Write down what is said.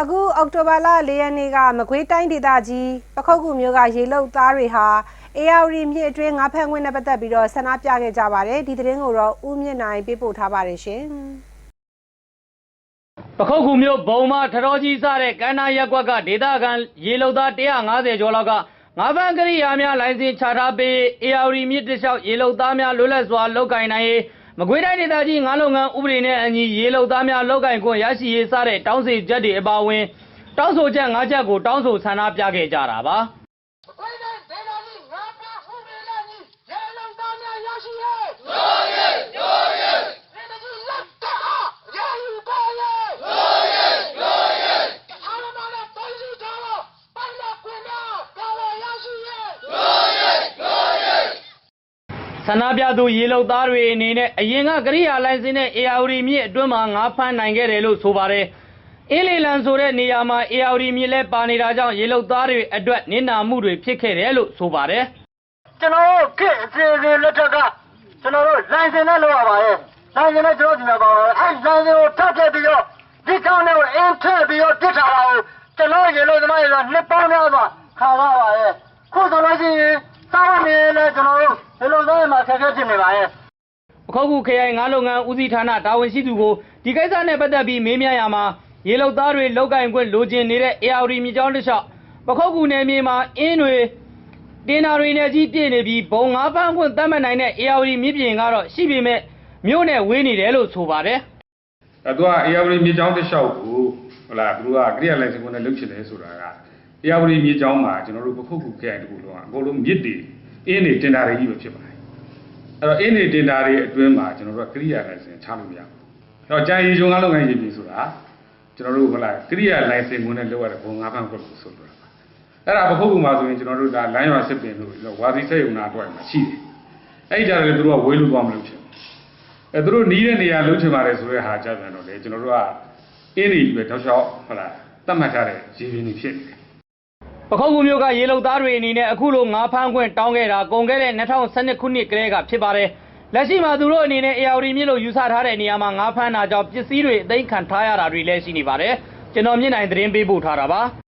အခုအောက်တိုဘာလ၄ရက်နေ့ကမကွေးတိုင်းဒေသကြီးပခုတ်ကူမျိုးကရေလုတ်သားတွေဟာအေယာဝတီမြစ်အတွင်းငါးဖမ်းခွင့်နဲ့ပတ်သက်ပြီးတော့ဆန္ဒပြခဲ့ကြပါတယ်ဒီသတင်းကိုတော့ဦးမြင့်နိုင်ပေးပို့ထားပါတယ်ရှင်ပခုတ်ကူမျိုးဘုံမထတော်ကြီးစတဲ့ကန္နာရက်ကွက်ကဒေသခံရေလုံသား150ကျော်လောက်ကငါးဖန်ကရိယာများလိုင်စင်ချထားပေးအေယာဝတီမြစ်တစ်လျှောက်ရေလုံသားများလွတ်လပ်စွာလောက်ကင်နိုင်ရေး မကွေးတိုင်းဒေသကြီးငါးလုံငန်းဥပဒေနဲ့အညီရေလုံသားများလောက်ကင်ခွင့်ရရှိရေးစတဲ့တောင်းဆိုချက်တွေအပါအဝင်တောင်းဆိုချက်၅ချက်ကိုတောင်းဆိုဆန္ဒပြခဲ့ကြတာပါ ခွေးတဲ့ဒေနာကြီးငါးပါးဥပဒေနဲ့ညီရေလုံသားများရရှိရဲ့ရိုးရဲရိုးရဲဒေနာကြီးလက်တအားရေယူပါရဲ့ရိုးရဲရိုးရဲအားလုံးနဲ့တိုင်စီထားတော့ပိုင်လာခွင့်များကာဝရရှိရဲ့ရိုးရဲရိုးရဲ ဆန္ဒပြသူရေလုံသားတွေအနေနဲ့အရင်ကကရိယာလိုင်စင်နဲ့အေယာဝတီမြစ်အတွင်းမှာငါးဖမ်းနိုင်ခဲ့တယ်လို့ဆိုပါတယ်အင်းလီလန်ဆိုတဲ့နေရာမှာအေယာဝတီမြစ်လဲပါနေတာကြောင့်ရေလုံသားတွေအတွက်နစ်နာမှုတွေဖြစ်ခဲ့တယ်လို့ဆိုပါတယ်ကျွန်တော်တို့ခေတ်အစီအစဉ်လက်ထက်ကကျွန်တော်တို့လိုင်စင်နဲ့လောက်ရပါရဲ့လိုင်စင်နဲ့ကျွန်တော်ဒီမှာပါပါအဲလိုင်စင်ကိုထပ်ထည့်ပြီးတော့ဒီကောင်းနဲ့အင်းထည့်ပြီးတော့ပြစ်ထားတာကိုကျွန်တော်ရေလို့သမားရေလို့နှစ်ပေါင်းများစွာခါရပါရဲ့ခုဆိုလို့ရှိရင်စောင်းနေလဲကျွန်တော်တို့ ရေလို့သားမှာဆက်ဆက်ဖြစ်နေပါရဲ့ပခုတ်ကူခရိုင်ငါးလုပ်ငန်းဦးစီးဌာနတာဝန်ရှိသူကိုဒီကိစ္စနဲ့ပတ်သက်ပြီးမေးမြန်းရမှာရေလုံသားတွေလောက်ကင်ခွင့်လိုချင်နေတဲ့အေယာဝတီမြစ်ကြောင်းတစ်လျှောက်ပခုတ်ကူနယ်မြေမှာအင်းတွေတင်နာတွေနဲ့ကြီးပြည့်နေပြီးဘုံငါးဖမ်းခွင့်သတ်မှတ်နိုင်တဲ့အေယာဝတီမြစ်ပြင်ကတော့ရှိပေမဲ့မြို့နဲ့ဝေးနေတယ်လို့ဆိုပါတယ်အဲသူကအေယာဝတီမြေကြောင်းတစ်လျှောက်ကိုဟိုလားသူတို့ကကရိယာလိုင်စင်ကိုနဲ့လုပ်ချင်တယ်ဆိုတာကအေယာဝတီမြေကြောင်းမှာကျွန်တော်တို့ပခုတ်ခုခရိုင်တခုလုံးကအကုန်လုံးမြစ်တွေ အင်းတွေတင်တာတွေကြီးပဲဖြစ်ပါတယ်အဲ့တော့အင်းတွေတင်တာတွေအတွင်းမှာကျွန်တော်တို့ကကရိယာလိုင်စင်ချလို့မရဘူးအဲ့တော့ကြာရီဂျုံကလုပ်ငန်းရေးပြီဆိုတာကျွန်တော်တို့ဟိုလားကရိယာလိုင်စင်ကိုနဲ့လုပ်ရတဲ့ဘုံငါးဖန်ခွက်ကိုဆိုလိုတာပါအဲ့ဒါပခုတ်ခုမှာဆိုရင်ကျွန်တော်တို့ဒါလိုင်းရွာစစ်ပင်လို့ဝါစီဆက်ယုံနာအတွက်မှာရှိတယ်အဲ့ဒီကြတယ်သူတို့ကဝေးလို့သွားမလို့ဖြစ်ဘူးအဲသူတို့နီးတဲ့နေရာလှုပ်ချင်ပါတယ်ဆိုတဲ့ဟာကြပြန်တော့လေကျွန်တော်တို့ကအင်းကြီးပဲတောက်လျှောက်ဟုတ်လားတတ်မှတ်ထားတဲ့ရည်ရင်းတွေဖြစ်နေတယ် ပခုတ်ကူမျိုးကရေလုံသားတွေအနေနဲ့အခုလိုငါးဖမ်းခွင့်တောင်းခဲ့တာကုန်ခဲ့တဲ့2012ခုနှစ်ကလေးကဖြစ်ပါတယ်လက်ရှိမှာသူတို့အနေနဲ့အေယာဝတီမြစ်လို့ယူဆထားတဲ့နေရာမှာငါးဖမ်းတာကြောင့်ပစ္စည်းတွေအသိမ်းခံထားရတာတွေလည်းရှိနေပါတယ်ကျွန်တော်မြင့်နိုင်သတင်းပေးပို့ထားတာပါ